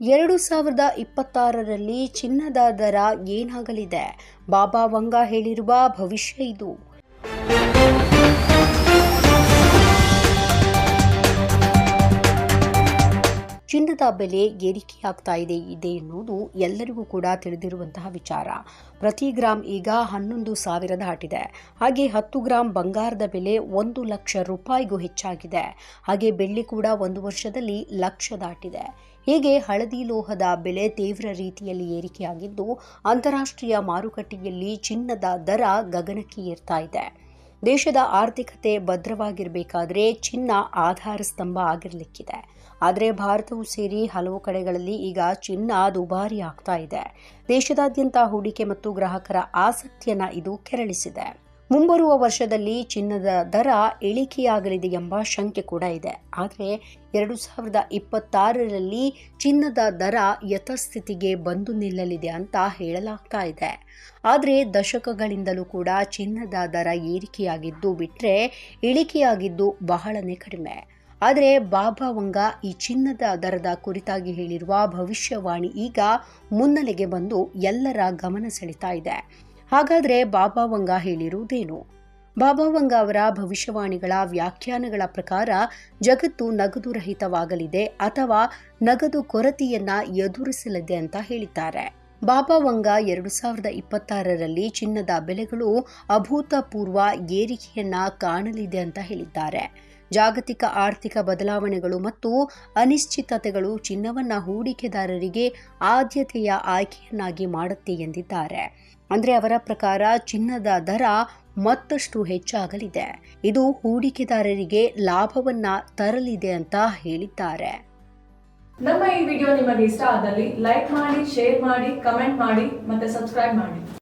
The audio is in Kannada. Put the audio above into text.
ಎರಡು ಸಾವಿರದ ಇಪ್ಪತ್ತಾರರಲ್ಲಿ ಚಿನ್ನದ ದರ ಏನಾಗಲಿದೆ? ಬಾಬಾ ವಂಗ ಹೇಳಿರುವ ಭವಿಷ್ಯ ಇದು. ಚಿನ್ನದ ಬೆಲೆ ಏರಿಕೆಯಾಗ್ತಾ ಇದೆ ಇದೆ ಎನ್ನುವುದು ಎಲ್ಲರಿಗೂ ಕೂಡ ತಿಳಿದಿರುವಂತಹ ವಿಚಾರ. ಪ್ರತಿ ಗ್ರಾಂ ಈಗ ಹನ್ನೊಂದು ಸಾವಿರ ದಾಟಿದೆ ಹಾಗೆ ಹತ್ತು ಗ್ರಾಂ ಬಂಗಾರದ ಬೆಲೆ ಒಂದು ಲಕ್ಷ ರೂಪಾಯಿಗೂ ಹೆಚ್ಚಾಗಿದೆ. ಹಾಗೆ ಬೆಳ್ಳಿ ಕೂಡ ಒಂದು ವರ್ಷದಲ್ಲಿ ಲಕ್ಷ ದಾಟಿದೆ ಹೀಗೆ ಹಳದಿ ಲೋಹದ ಬೆಲೆ ತೀವ್ರ ರೀತಿಯಲ್ಲಿ ಏರಿಕೆಯಾಗಿದ್ದು, ಅಂತಾರಾಷ್ಟ್ರೀಯ ಮಾರುಕಟ್ಟೆಯಲ್ಲಿ ಚಿನ್ನದ ದರ ಗಗನಕ್ಕೆ ಏರ್ತಾ ಇದೆ. ದೇಶದ ಆರ್ಥಿಕತೆ ಭದ್ರವಾಗಿರಬೇಕಾದ್ರೆ ಚಿನ್ನ ಆಧಾರ ಸ್ತಂಭ ಆಗಿರಲಿಕ್ಕಿದೆ. ಆದರೆ ಭಾರತವು ಸೇರಿ ಹಲವು ಕಡೆಗಳಲ್ಲಿ ಈಗ ಚಿನ್ನ ದುಬಾರಿ ಆಗ್ತಾ ಇದೆ. ದೇಶದಾದ್ಯಂತ ಹೂಡಿಕೆ ಮತ್ತು ಗ್ರಾಹಕರ ಆಸಕ್ತಿಯನ್ನು ಇದು ಕೆರಳಿಸಿದೆ. ಮುಂಬರುವ ವರ್ಷದಲ್ಲಿ ಚಿನ್ನದ ದರ ಇಳಿಕೆಯಾಗಲಿದೆ ಎಂಬ ಶಂಕೆ ಕೂಡ ಇದೆ. ಆದರೆ ಎರಡು ಸಾವಿರದ ಇಪ್ಪತ್ತಾರರಲ್ಲಿ ಚಿನ್ನದ ದರ ಯಥಸ್ಥಿತಿಗೆ ಬಂದು ನಿಲ್ಲಲಿದೆ ಅಂತ ಹೇಳಲಾಗ್ತಾ ಇದೆ. ಆದರೆ ದಶಕಗಳಿಂದಲೂ ಕೂಡ ಚಿನ್ನದ ದರ ಏರಿಕೆಯಾಗಿದ್ದು ಬಿಟ್ಟರೆ ಇಳಿಕೆಯಾಗಿದ್ದು ಬಹಳನೇ ಕಡಿಮೆ. ಆದರೆ ಬಾಬಾ ವಂಗ ಈ ಚಿನ್ನದ ದರದ ಕುರಿತಾಗಿ ಹೇಳಿರುವ ಭವಿಷ್ಯವಾಣಿ ಈಗ ಮುನ್ನೆಲೆಗೆ ಬಂದು ಎಲ್ಲರ ಗಮನ ಸೆಳೀತಾ ಇದೆ. ಹಾಗಾದರೆ ಬಾಬಾ ವಂಗ ಹೇಳಿರುವುದೇನು? ಬಾಬಾ ವಂಗ ಅವರ ಭವಿಷ್ಯವಾಣಿಗಳ ವ್ಯಾಖ್ಯಾನಗಳ ಪ್ರಕಾರ ಜಗತ್ತು ನಗದು ರಹಿತವಾಗಲಿದೆ ಅಥವಾ ನಗದು ಕೊರತೆಯನ್ನ ಎದುರಿಸಲಿದೆ ಅಂತ ಹೇಳಿದ್ದಾರೆ. ಬಾಬಾ ವಂಗ ಎರಡು ಸಾವಿರದ ಇಪ್ಪತ್ತಾರರಲ್ಲಿ ಚಿನ್ನದ ಬೆಲೆಗಳು ಅಭೂತಪೂರ್ವ ಏರಿಕೆಯನ್ನ ಕಾಣಲಿದೆ ಅಂತ ಹೇಳಿದ್ದಾರೆ. ಜಾಗತಿಕ ಆರ್ಥಿಕ ಬದಲಾವಣೆಗಳು ಮತ್ತು ಅನಿಶ್ಚಿತತೆಗಳು ಚಿನ್ನವನ್ನ ಹೂಡಿಕೆದಾರರಿಗೆ ಆದ್ಯತೆಯ ಆಯ್ಕೆಯನ್ನಾಗಿ ಮಾಡುತ್ತೆ ಎಂದಿದ್ದಾರೆ. ಅಂದ್ರೆ ಅವರ ಪ್ರಕಾರ ಚಿನ್ನದ ದರ ಮತ್ತಷ್ಟು ಹೆಚ್ಚಾಗಲಿದೆ. ಇದು ಹೂಡಿಕೆದಾರರಿಗೆ ಲಾಭವನ್ನ ತರಲಿದೆ ಅಂತ ಹೇಳಿದ್ದಾರೆ. ನಮ್ಮ ಈ ವಿಡಿಯೋ ನಿಮಗೆ ಇಷ್ಟ ಆದಲ್ಲಿ ಲೈಕ್ ಮಾಡಿ, ಶೇರ್ ಮಾಡಿ, ಕಮೆಂಟ್ ಮಾಡಿ ಮತ್ತೆ ಸಬ್ಸ್ಕ್ರೈಬ್ ಮಾಡಿ.